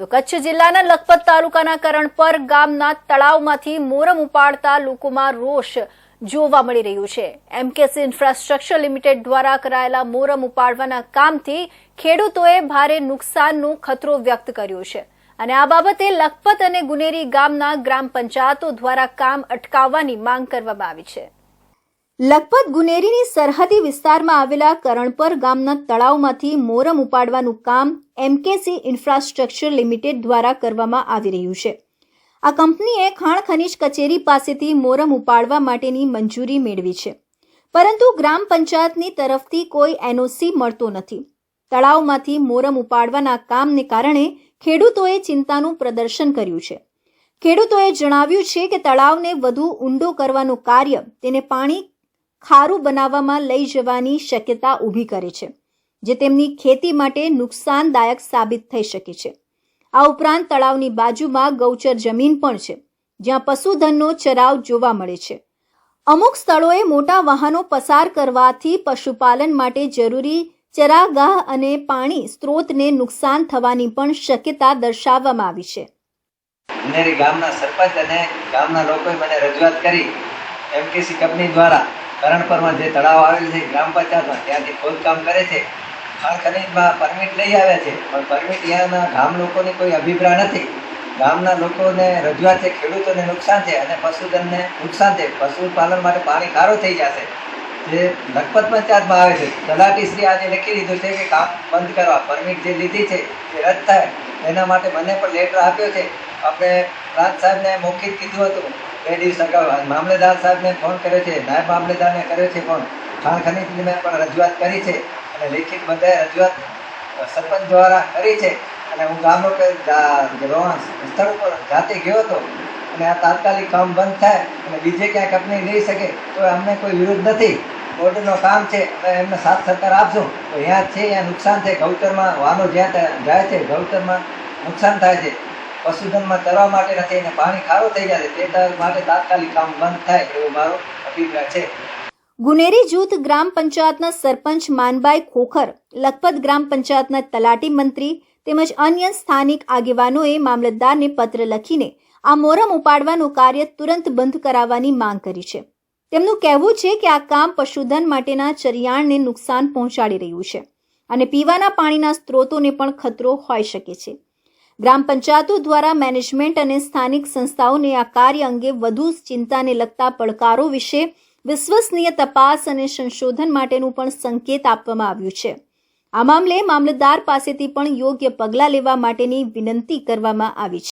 તો કચ્છ જિલ્લાના લખપત તાલુકાના કરણપર ગામના તળાવમાંથી મોરમ ઉપાડતા લોકોમાં રોષ જોવા મળી રહ્યું છે. એમકેસી ઇન્ફ્રાસ્ટ્રક્ચર લિમિટેડ દ્વારા કરાયેલા મોરમ ઉપાડવાના કામથી ખેડૂતોએ ભારે નુકસાનનો ખતરો વ્યક્ત કર્યો છે. અને આ બાબતે લખપત અને ગુનેરી ગામના ગ્રામ પંચાયતો દ્વારા કામ અટકાવવાની માંગ કરવામાં આવી છે. લખપત ગુનેરીની સરહદી વિસ્તારમાં આવેલા કરણપર ગામના તળાવમાંથી મોરમ ઉપાડવાનું કામ એમકેસી ઇન્ફ્રાસ્ટ્રક્ચર લિમિટેડ દ્વારા કરવામાં આવી રહ્યું છે. આ કંપનીએ ખાણ ખનીજ કચેરી પાસેથી મોરમ ઉપાડવા માટેની મંજૂરી મેળવી છે. પરંતુ ગ્રામ પંચાયતની તરફથી કોઈ એનઓસી મળતો નથી. તળાવમાંથી મોરમ ઉપાડવાના કામને કારણે ખેડૂતોએ ચિંતાનું પ્રદર્શન કર્યું છે. ખેડૂતોએ જણાવ્યું છે કે તળાવને વધુ ઊંડો કરવાનું કાર્ય તેને પાણી ખારું બનાવવામાં લઈ જવાની શક્યતા ઊભી કરે છે, જે તેમની ખેતી માટે નુકસાનદાયક સાબિત થઈ શકે છે. આ ઉપરાંત તળાવની બાજુમાં ગૌચર જમીન પણ છે, જ્યાં પશુધનનો ચરાવ જોવા મળે છે. અમુક સ્થળોએ મોટા વાહનો પસાર કરવાથી પશુપાલન માટે જરૂરી ચરાગાહ અને પાણી સ્ત્રોતને નુકસાન થવાની પણ શક્યતા દર્શાવવામાં આવી છે. ગામના સરપંચ અને ગામના લોકોએ મને રજૂઆત કરી એમકેસી કંપની દ્વારા કરણપરમાં જે તળાવ આવેલ છે, ગ્રામ પંચાયતમાં, ત્યાંથી ખોદકામ કરે છે. ખાણ ખનીજમાં પરમિટ લઈ આવ્યા છે, પણ પરમિટ ત્યાંના ગામ લોકોની કોઈ અભિપ્રાય નથી. ગામના લોકોને રજૂઆત છે, ખેડૂતોને નુકસાન છે અને પશુધનને નુકસાન છે. પશુપાલન માટે પાણી ખારો થઈ જશે. જે લખપત પંચાયતમાં આવે છે. તલાટીશ્રી આજે લખી દીધું છે કે કામ બંધ કરવા. પરમિટ જે લીધી છે, એ રદ થાય. એના માટે મને પણ લેટર આપ્યો છે. આપણે પ્રાંત સાહેબને મૌખિક કીધું હતું. બે દિવસ અગાઉ મામલેદાર સાહેબને ફોન કર્યો છે. નાયબ મામલેદારને કર્યો છે ફોન ખાણ ખનીજને પણ રજૂઆત કરી છે. અને લેખિત બધાએ રજૂઆત સરપંચ દ્વારા કરી છે. અને હું ગામ સ્થળ ઉપર જાતે ગયો હતો. અને આ તાત્કાલિક કામ બંધ થાય અને બીજે ક્યાંક કંપની લઈ શકે, તો અમને કોઈ વિરોધ નથી. બોર્ડનું કામ છે એમને સાથ સહકાર આપજો. તો અહીંયા છે ત્યાં નુકસાન છે ગૌચરમાં વાનો જ્યાં જાય છે ગૌચરમાં નુકસાન થાય છે. પશુધનમાં તરવા માટે નથી અને પાણી ખારો થઈ જાય છે. તે માટે તાત્કાલિક કામ બંધ થાય એવો મારો અભિપ્રાય છે. ગુનેરી જૂથ ગ્રામ પંચાયતના સરપંચ માનબાઈ ખોખર, લખપત ગ્રામ પંચાયતના તલાટી મંત્રી તેમજ અન્ય સ્થાનિક આગેવાનોએ મામલતદારને પત્ર લખીને આ મોરમ ઉપાડવાનું કાર્ય તુરંત બંધ કરાવવાની માંગ કરી છે. તેમનું કહેવું છે કે આ કામ પશુધન માટેના ચરિયાણને નુકસાન પહોંચાડી રહ્યું છે અને પીવાના પાણીના સ્ત્રોતોને પણ ખતરો હોઈ શકે છે. ગ્રામ પંચાયતો દ્વારા મેનેજમેન્ટ અને સ્થાનિક સંસ્થાઓને આ કાર્ય અંગે વધુ ચિંતાને લગતા પડકારો વિશે વિશ્વસનીય તપાસ અને સંશોધન માટેનું પણ સંકેત આપવામાં આવ્યું છે. આ મામલે મામલતદાર પાસેથી પણ યોગ્ય પગલાં લેવા માટેની વિનંતી કરવામાં આવી છે.